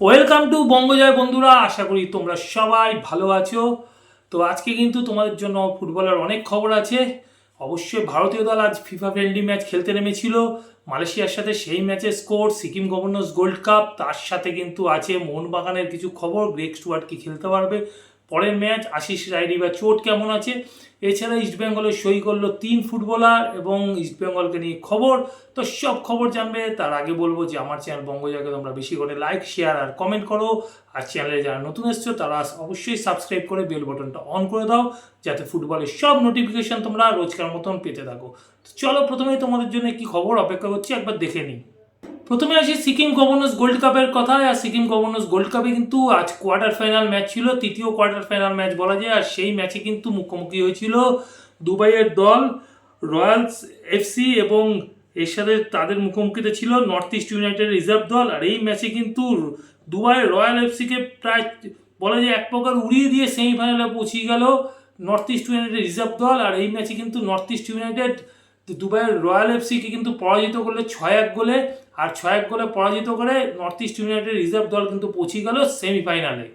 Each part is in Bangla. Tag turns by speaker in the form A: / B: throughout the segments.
A: ওয়েলকাম টু বঙ্গজয় বন্ধুরা, আশা করি তোমরা সবাই ভালো আছো। তো আজকে কিন্তু তোমাদের জন্য ফুটবলের অনেক খবর আছে। অবশ্যই ভারতীয় দল আজ ফিফা ফ্রেন্ডলি ম্যাচ খেলতে নেমেছিল। মালয়েশিয়ার সাথে সেই ম্যাচে score Sikkim governor's gold cup তার সাথে কিন্তু আছে মোহনবাগানের কিছু খবর। গ্রেক স্টুয়ার্ট কি খেলতে পারবে? পরের ম্যাচ আশিস রায়ডি বা চোট কেমন আছে? এছাড়া ইস্টবেঙ্গলের সই করল তিন ফুটবলার এবং ইস্টবেঙ্গলকে নিয়ে খবর। তো সব খবর জানবে, তার আগে বলব যে আমার চ্যানেল বঙ্গজাকে তোমরা বেশি করে লাইক, শেয়ার আর কমেন্ট করো। আর চ্যানেলে যারা নতুন এসছো, তারা অবশ্যই সাবস্ক্রাইব করে বেল বটনটা অন করে দাও, যাতে ফুটবলের সব নোটিফিকেশন তোমরা রোজকার মতন পেতে থাকো। তো চলো প্রথমেই তোমাদের জন্য কি খবর অপেক্ষা করছি, একবার দেখে নিই। প্রথমে আসি সিকিম গভর্নর্স গোল্ড কাপের কথা আর সিকিম গভর্নর্স গোল্ড কাপে কিন্তু আজ কোয়ার্টার ফাইনাল ম্যাচ ছিল, তৃতীয় কোয়ার্টার ফাইনাল ম্যাচ বলা যায়, আর সেই ম্যাচে কিন্তু মুখোমুখি হয়েছিল দুবাইয়ের দল রয়্যালস এফসি এবং এর সাথে তাদের মুখোমুখিতে ছিল নর্থ ইস্ট ইউনাইটেড রিজার্ভ দল, আর এই ম্যাচে কিন্তু দুবাই রয়্যাল এফসিকে প্রায় বলা যায় এক প্রকার উড়িয়ে দিয়ে সেমিফাইনালে পৌঁছে গেল নর্থ ইস্ট ইউনাইটেড রিজার্ভ দল, আর এই ম্যাচে কিন্তু নর্থ ইস্ট ইউনাইটেড দুবাইয়ের রয়্যাল এফসিকে কিন্তু পরাজিত করলে ছয় এক গোলে আর ছয় এক গোলে পরাজিত করে নর্থ ইস্ট ইউনাইটেড রিজার্ভ দল কিন্তু পৌঁছে গেল সেমিফাইনালে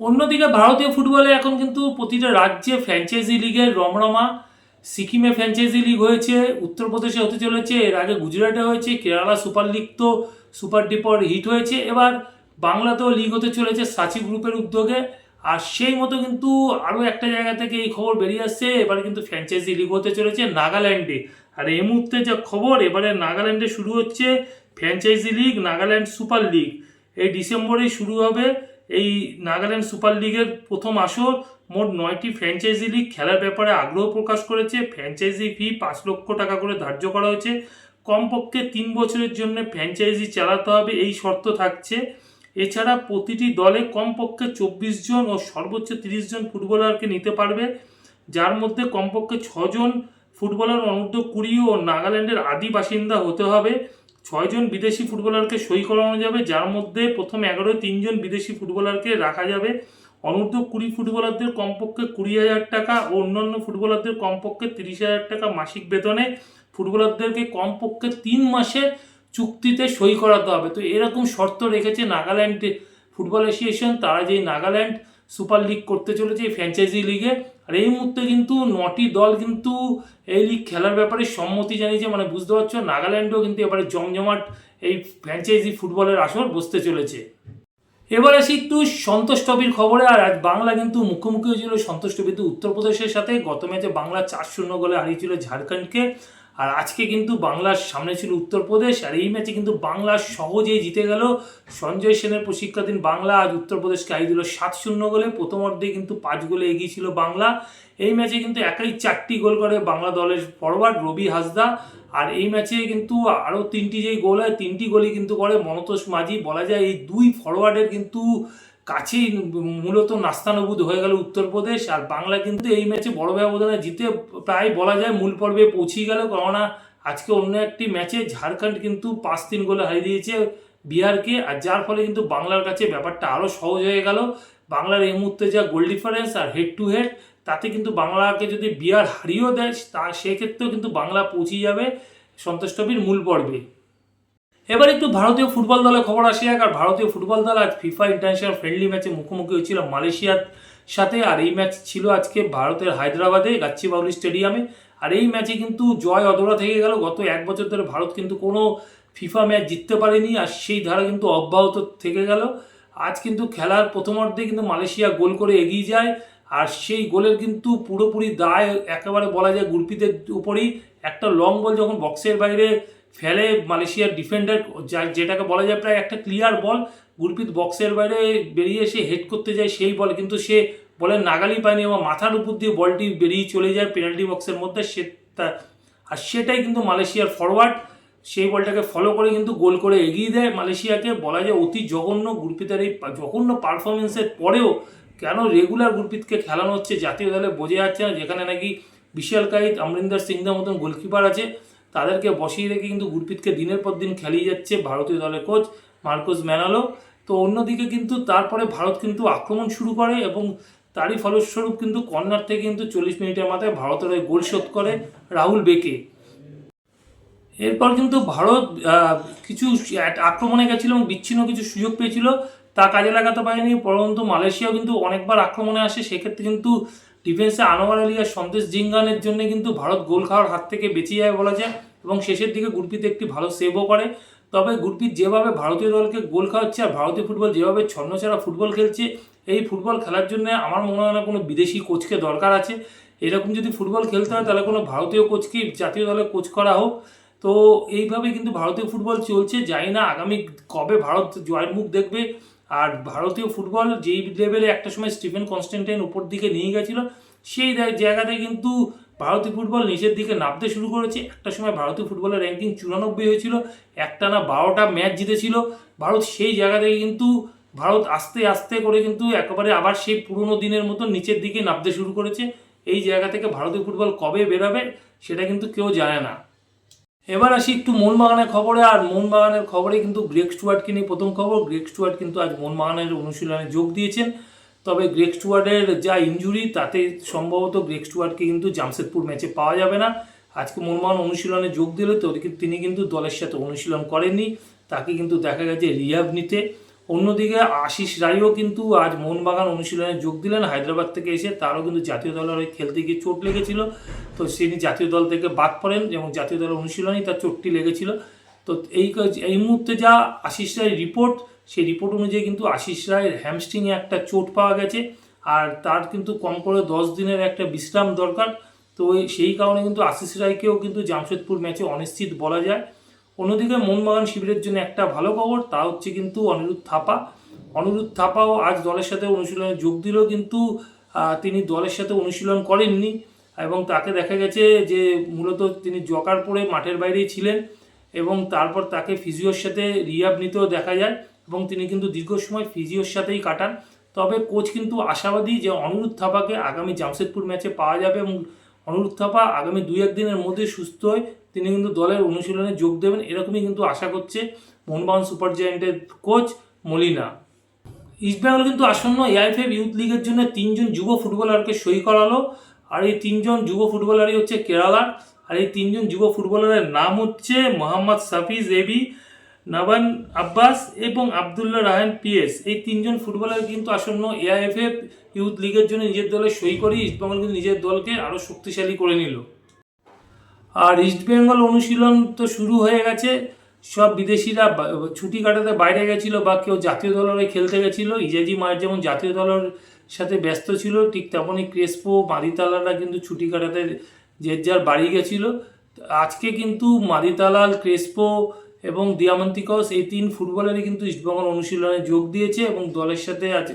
A: অন্যদিকে ভারতীয় ফুটবলে এখন কিন্তু প্রতিটা রাজ্যে ফ্র্যাঞ্চাইজি লিগের রমরমা, সিকিমে ফ্র্যাঞ্চাইজি লিগ হয়েছে, উত্তরপ্রদেশে হতে চলেছে, এর আগে গুজরাটে হয়েছে, কেরালা সুপার লিগ তো সুপার ডিপর হিট হয়েছে, এবার বাংলাতেও লিগ হতে চলেছে সাচি গ্রুপের উদ্যোগে। আর সেই মতো কিন্তু আরও একটা জায়গা থেকে এই খবর বেরিয়ে আসছে, এবারে কিন্তু ফ্র্যাঞ্চাইজি লিগ হতে চলেছে নাগাল্যান্ডে। আর এই মুহূর্তে যা খবর, এবারে নাগাল্যান্ডে শুরু হচ্ছে franchise league, Nagaland super league. এই ডিসেম্বরেই শুরু হবে এই নাগাল্যান্ড সুপার লিগের প্রথম আসর। মোট নয়টি ফ্র্যাঞ্চাইজি লিগ খেলার ব্যাপারে আগ্রহ প্রকাশ করেছে। ফ্র্যাঞ্চাইজি ফি পাঁচ লক্ষ টাকা করে ধার্য করা হয়েছে। কমপক্ষে তিন বছরের জন্য ফ্র্যাঞ্চাইজি চালাতে হবে, এই শর্ত থাকছে। এছাড়া প্রতিটি দলে কমপক্ষে চব্বিশ জন ও সর্বোচ্চ তিরিশ জন ফুটবলারকে নিতে পারবে, যার মধ্যে কমপক্ষে ছজন ফুটবলার অনূর্ধ্ব কুড়ি ও নাগাল্যান্ডের আদি বাসিন্দা হতে হবে। ছয়জন বিদেশি ফুটবলারকে সই করানো যাবে, যার মধ্যে প্রথম এগারোয় তিনজন বিদেশি ফুটবলারকে রাখা যাবে। অনূর্ধ্ব কুড়ি ফুটবলারদের কমপক্ষে কুড়ি হাজার টাকা ও অন্যান্য ফুটবলারদের কমপক্ষে তিরিশ হাজার টাকা মাসিক বেতনে ফুটবলারদেরকে কমপক্ষে তিন মাসের চুক্তিতে সই করাতে হবে। তো এরকম শর্ত রেখেছে নাগাল্যান্ড ফুটবল অ্যাসোসিয়েশন। তারা যেই নাগাল্যান্ড সুপার লিগ করতে চলেছে এই ফ্র্যাঞ্চাইজি লিগে আর এই মুহূর্তে কিন্তু নটি দল কিন্তু এই লিগ খেলার ব্যাপারে সম্মতি জানিয়েছে মানে বুঝতে পারছ, নাগাল্যান্ডেও কিন্তু এবারে জমজমাট এই ফ্র্যাঞ্চাইজি ফুটবলের আসর বসতে চলেছে। এবার আসি একটু সন্তোষ ট্রফির খবরে, আর আজ বাংলা কিন্তু মুখোমুখি হয়েছিল সন্তোষ ট্রফিতে উত্তরপ্রদেশের সাথে। গত ম্যাচে বাংলা চার শূন্য গোলে হারিয়েছিল ঝাড়খণ্ডকে। আর আজকে কিন্তু বাংলার সামনে ছিল উত্তরপ্রদেশ, আর এই ম্যাচে কিন্তু বাংলা সহজেই জিতে গেল। সঞ্জয় সেনের প্রশিক্ষাধীন বাংলা আজ উত্তরপ্রদেশকে আই দিল সাত শূন্য গোলে। প্রথম অর্ধে কিন্তু পাঁচ গোলে এগিয়ে ছিল বাংলা। এই ম্যাচে কিন্তু একাই চারটি গোল করে বাংলা দলের ফরওয়ার্ড রবি হাসদা। আর এই ম্যাচে কিন্তু আরও তিনটি যেই গোল হয়, তিনটি গোলই কিন্তু করে মনতোষ মাঝি। বলা যায় এই দুই ফরওয়ার্ডের কিন্তু কাছেই মূলত নাস্তানবুদ হয়ে গেল উত্তরপ্রদেশ, আর বাংলা কিন্তু এই ম্যাচে বড় ব্যবধানে জিতে প্রায় বলা যায় মূল পর্বে পৌঁছেই গেল। কেননা আজকে অন্য একটি ম্যাচে ঝাড়খণ্ড কিন্তু পাঁচ তিন গোলে হারিয়ে দিয়েছে বিহারকে, আর যার ফলে কিন্তু বাংলার কাছে ব্যাপারটা আরও সহজ হয়ে গেল। বাংলার এই মুহূর্তে যা গোল ডিফারেন্স আর হেড টু হেড, তাতে কিন্তু বাংলাকে যদি বিহার হারিয়েও দেয়, তা সেক্ষেত্রেও কিন্তু বাংলা পৌঁছে যাবে সন্তোষ ট্রফির মূল পর্বে। এবার একটু ভারতীয় ফুটবল দলের খবর আসে আর ভারতীয় ফুটবল দল আজ ফিফা ইন্টারন্যাশনাল ফ্রেন্ডলি ম্যাচে মুখোমুখি হয়েছিল মালয়েশিয়ার সাথে। আর এই ম্যাচ ছিল আজকে ভারতের হায়দ্রাবাদে গাচ্চিবাউলি স্টেডিয়ামে। আর এই ম্যাচে কিন্তু জয় অধরা থেকে গেল। গত এক বছর ধরে ভারত কিন্তু কোনো ফিফা ম্যাচ জিততে পারেনি। আর সেই ধারা কিন্তু অব্যাহত থেকে গেল। আজ কিন্তু খেলার প্রথমার্ধে কিন্তু মালয়েশিয়া গোল করে এগিয়ে যায়। আর সেই গোলের কিন্তু পুরোপুরি দায় একেবারে বলা যায় গুরপিতের উপরেই। একটা লং বল যখন বক্সের বাইরে ফেলে মালয়েশিয়ার ডিফেন্ডার যেটাকে বলা যায় প্রায় একটা ক্লিয়ার বল গুরপিত বক্সের বাইরে বেরিয়ে এসে হেড করতে যায় সেই বল কিন্তু সে বলের নাগালি পায়নি এবং মাথার উপর দিয়ে বলটি বেরিয়ে চলে যায় পেনাল্টি বক্সের মধ্যে। সে আর সেটাই কিন্তু মালয়েশিয়ার ফরওয়ার্ড সেই বলটাকে ফলো করে কিন্তু গোল করে এগিয়ে দেয় মালয়েশিয়াকে। বলা যায় অতি জঘন্য গুরপিতের এই জঘন্য পারফরমেন্সের পরেও কেন রেগুলার গুরপিতকে খেলানো হচ্ছে জাতীয় দলে বোঝা যাচ্ছে না, যেখানে নাকি বিশাল কাইত অমরিন্দর সিংদের মতন গোলকিপার আছে। তাদেরকে বসিয়ে রেখে কিন্তু গুরপিতকে দিনের পর দিন খেলিয়ে যাচ্ছে ভারতীয় দলের কোচ মার্কোস ম্যানালো। তো অন্যদিকে কিন্তু তারপরে ভারত কিন্তু আক্রমণ শুরু করে এবং তারই ফলস্বরূপ কিন্তু কর্নার থেকে কিন্তু চল্লিশ মিনিটের মাথায় ভারতের হয়ে গোল শোধ করে রাহুল বেকে। এরপর কিন্তু ভারত কিছু আক্রমণে গেছিল এবং বিচ্ছিন্ন কিছু সুযোগ পেয়েছিল। তা কাজে লাগাতে পারেনি, পরন্তু মালয়েশিয়াও কিন্তু অনেকবার আক্রমণে আসে, সেক্ষেত্রে কিন্তু ডিফেন্সে আনোয়ার আলী আর সন্দেশ জিঙ্গানের জন্য কিন্তু ভারত গোল খাওয়ার হাত থেকে বেঁচে যায় বলা যায় এবং শেষের দিকে গুরপ্রীত একটি ভালো সেভও করে। তবে গুরপ্রীত যেভাবে ভারতীয় দলকে গোল খাওয়াচ্ছে আর ভারতীয় ফুটবল যেভাবে ছন্নছাড়া ফুটবল খেলছে, এই ফুটবল খেলার জন্য আমার মনে হয় না কোনো বিদেশি কোচকে দরকার আছে। এরকম যদি ফুটবল খেলতে হয় তাহলে কোনো ভারতীয় কোচকে জাতীয় দলে কোচ করা হোক। তো এইভাবে কিন্তু ভারতীয় ফুটবল চলছে। জানি না, আগামী কবে ভারত জয়ের মুখ দেখবে আর ভারতীয় ফুটবল যেই লেভেলে একটা সময় স্টিফেন কনস্ট্যান্টাইন উপর দিকে নিয়ে গেছিল, সেই জায়গাতে কিন্তু ভারতীয় ফুটবল নিচের দিকে নামতে শুরু করেছে। একটা সময় ভারতীয় ফুটবলের র্যাঙ্কিং চুরানব্বই হয়েছিল একটা না বারোটা ম্যাচ জিতেছিল। ভারত সেই জায়গা থেকে কিন্তু, ভারত আস্তে আস্তে করে কিন্তু একেবারে আবার সেই পুরনো দিনের মতো নিচের দিকে নামতে শুরু করেছে। এই জায়গা থেকে ভারতীয় ফুটবল কবে বেরোবে, সেটা কিন্তু কেউ জানে না। এবার আসি একটু মোহনবাগানের খবরে, আর মোহনবাগানের খবরে কিন্তু গ্রেক স্টুয়ার্টকে নিয়ে প্রথম খবর। গ্রেক স্টুয়ার্ট কিন্তু আজ মোহনবাগানের অনুশীলনে যোগ দিয়েছেন। তবে গ্রেক স্টুয়ার্টের যা ইঞ্জুরি তাতে সম্ভবত গ্রেক স্টুয়ার্টকে কিন্তু জামশেদপুর ম্যাচে পাওয়া যাবে না। আজকে মোহনবাগান অনুশীলনে যোগ দিলে তো তিনি কিন্তু দলের সাথে অনুশীলন করেননি। তাকে কিন্তু দেখা গেছে রিহাব নিতে। অন্যদিকে আশিস রায়ও কিন্তু আজ মোহনবাগান অনুশীলনে যোগ দিলেন। হায়দ্রাবাদ থেকে এসে তারও কিন্তু জাতীয় দলের হয়ে খেলতে গিয়ে চোট লেগেছিল। তো তিনি জাতীয় দল থেকে বাদ পড়েন এবং জাতীয় দলের অনুশীলনেই তার চোটটি লেগেছিল। তো এই এই মুহূর্তে যা আশিস রায়ের রিপোর্ট, সেই রিপোর্ট অনুযায়ী কিন্তু আশিস রায়ের হ্যামস্ট্রিংয়ে একটা চোট পাওয়া গেছে। আর তার কিন্তু কম করে দশ দিনের একটা বিশ্রাম দরকার। তো সেই কারণে কিন্তু আশিস রায়কেও কিন্তু জামশেদপুর ম্যাচে অনিশ্চিত বলা যায়। অন্যদিকে মোহনবাগান শিবিরের জন্য একটা ভালো খবর, তা হচ্ছে কিন্তু অনিরুদ্ধ থাপা। অনিরুদ্ধ থাপাও আজ দলের সাথে অনুশীলনে যোগ দিলেও কিন্তু তিনি দলের সাথে অনুশীলন করেননি এবং তাকে দেখা গেছে যে মূলত তিনি জকার পরে মাঠের বাইরেই ছিলেন এবং তারপর তাকে ফিজিওর সাথে রিয়াব নিতেও দেখা যায় এবং তিনি কিন্তু দীর্ঘ সময় ফিজিওর সাথেই কাটান। তবে কোচ কিন্তু আশাবাদী যে অনিরুদ্ধ থাপাকে আগামী জামশেদপুর ম্যাচে পাওয়া যাবে এবং অনিরুদ্ধ থাপা আগামী দুই একদিনের মধ্যে সুস্থ হয়ে তিনি কিন্তু দলের অনুশীলনে যোগ দেবেন, এরকমই কিন্তু আশা করছে মোহনবাগান সুপার জায়ান্টের কোচ মলিনা। ইস্টবেঙ্গল কিন্তু আসন্ন এআইএফএফ ইউথ লিগের জন্য তিনজন যুব ফুটবলারকে সই করালো, আর এই তিনজন যুব ফুটবলারই হচ্ছে কেরালার আর এই তিনজন যুব ফুটবলারের নাম হচ্ছে মোহাম্মদ সাফিজ এবি নবান আব্বাস এবং আবদুল্লাহ রাহান পিএস এই তিনজন ফুটবলার কিন্তু আসন্ন এআইএফএফ ইউথ লিগের জন্য নিজের দলে সই করে ইস্টবেঙ্গল কিন্তু নিজের দলকে আরও শক্তিশালী করে নিল। আর ইস্টবেঙ্গল অনুশীলন তো শুরু হয়ে গেছে। সব বিদেশিরা ছুটি কাটাতে বাইরে গেছিল বা কেউ জাতীয় দলের খেলতে গেছিল। ইজাজি মার যেমন জাতীয় দলের সাথে ব্যস্ত ছিল, ঠিক তেমনই ক্রেসপো, মাদিতালারা কিন্তু ছুটি কাটাতে যে যার বাড়ি গেছিল। আজকে কিন্তু মাদিতালাল, ক্রেসপো এবং দিয়ামন্তিকস এই তিন ফুটবলারই কিন্তু ইস্টবেঙ্গল অনুশীলনে যোগ দিয়েছে এবং দলের সাথে আছে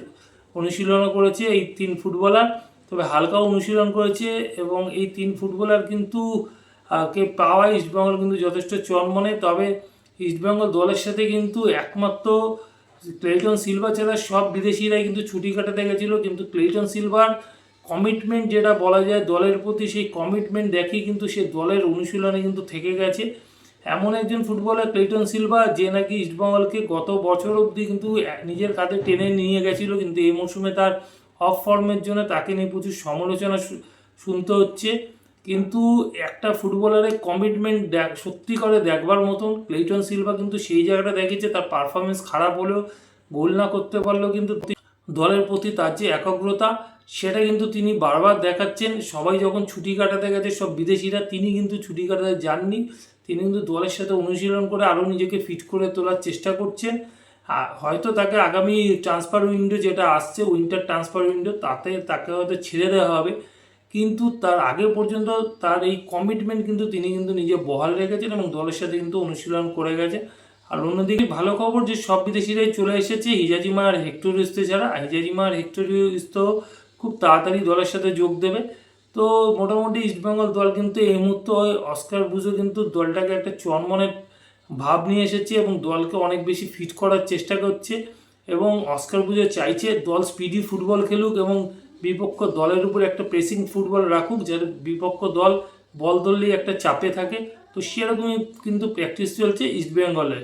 A: অনুশীলনও করেছে এই তিন ফুটবলার। তবে হালকা অনুশীলন করেছে এবং এই তিন ফুটবলার কিন্তু কে পাওয়া ইস্টবেঙ্গল কিন্তু যথেষ্ট চনমনে তবে ইস্টবেঙ্গল দলের সাথে কিন্তু একমাত্র ক্লেটন সিলভার ছাড়া সব বিদেশিরাই কিন্তু ছুটি কাটাতে গেছিল। কিন্তু ক্লেটন সিলভার কমিটমেন্ট যেটা বলা যায় দলের প্রতি, সেই কমিটমেন্ট দেখে কিন্তু সে দলের অনুশীলনে কিন্তু থেকে গেছে। এমন একজন ফুটবলার, ক্লেটন সিলভা, যে নাকি ইস্টবেঙ্গলকে গত বছর অবধি কিন্তু নিজের কাঁধে টেনে নিয়ে গেছিল, কিন্তু এই মৌসুমে তার অফ ফর্মের জন্য তাকে নিয়ে প্রচুর সমালোচনা শুনতে হচ্ছে। কিন্তু একটা ফুটবলারের কমিটমেন্ট দেখ, সত্যি করে দেখবার মতন ক্লেটন সিলভা কিন্তু সেই জায়গাটা দেখেছে, তার পারফরমেন্স খারাপ হলেও গোল না করতে পারলেও কিন্তু দলের প্রতি তার যে একাগ্রতা, সেটা কিন্তু তিনি বারবার দেখাচ্ছেন। সবাই যখন ছুটি কাটাতে গেছে, সব বিদেশিরা, তিনি কিন্তু ছুটি কাটাতে যাননি। তিনি কিন্তু দলের সাথে অনুশীলন করে আরও নিজেকে ফিট করে তোলার চেষ্টা করছেন। হয়তো তাকে আগামী ট্রান্সফার উইন্ডো যেটা আসছে উইন্টার ট্রান্সফার উইন্ডো তাতে তাকে হয়তো ছেড়ে দেওয়া হবে। কিন্তু তার আগে পর্যন্ত তার এই কমিটমেন্ট কিন্তু তিনি কিন্তু নিজে বহাল রেখেছেন এবং দলের সাথে কিন্তু অনুশীলন করে গেছে আর অন্যদিকে ভালো খবর যে সব বিদেশিরাই চলে এসেছে হিজাজিমা আর হেক্টোরিস্তে ছাড়া হিজাজিমা আর হেক্টোরিস্ত খুব তাড়াতাড়ি দলের সাথে যোগ দেবে। তো মোটামুটি ইস্টবেঙ্গল দল কিন্তু এই মুহূর্তে অস্কার বুঝো কিন্তু দলটাকে একটা চনমনের ভাব নিয়ে এসেছে এবং দলকে অনেক বেশি ফিট করার চেষ্টা করছে এবং অস্কার বুঝো চাইছে দল স্পিডি ফুটবল খেলুক এবং বিপক্ষ দলের উপর একটা প্রেসিং ফুটবল রাখুক যার বিপক্ষ দল বল ধরলেই একটা চাপে থাকে। তো সেরকমই কিন্তু প্র্যাকটিস চলছে ইস্টবেঙ্গলের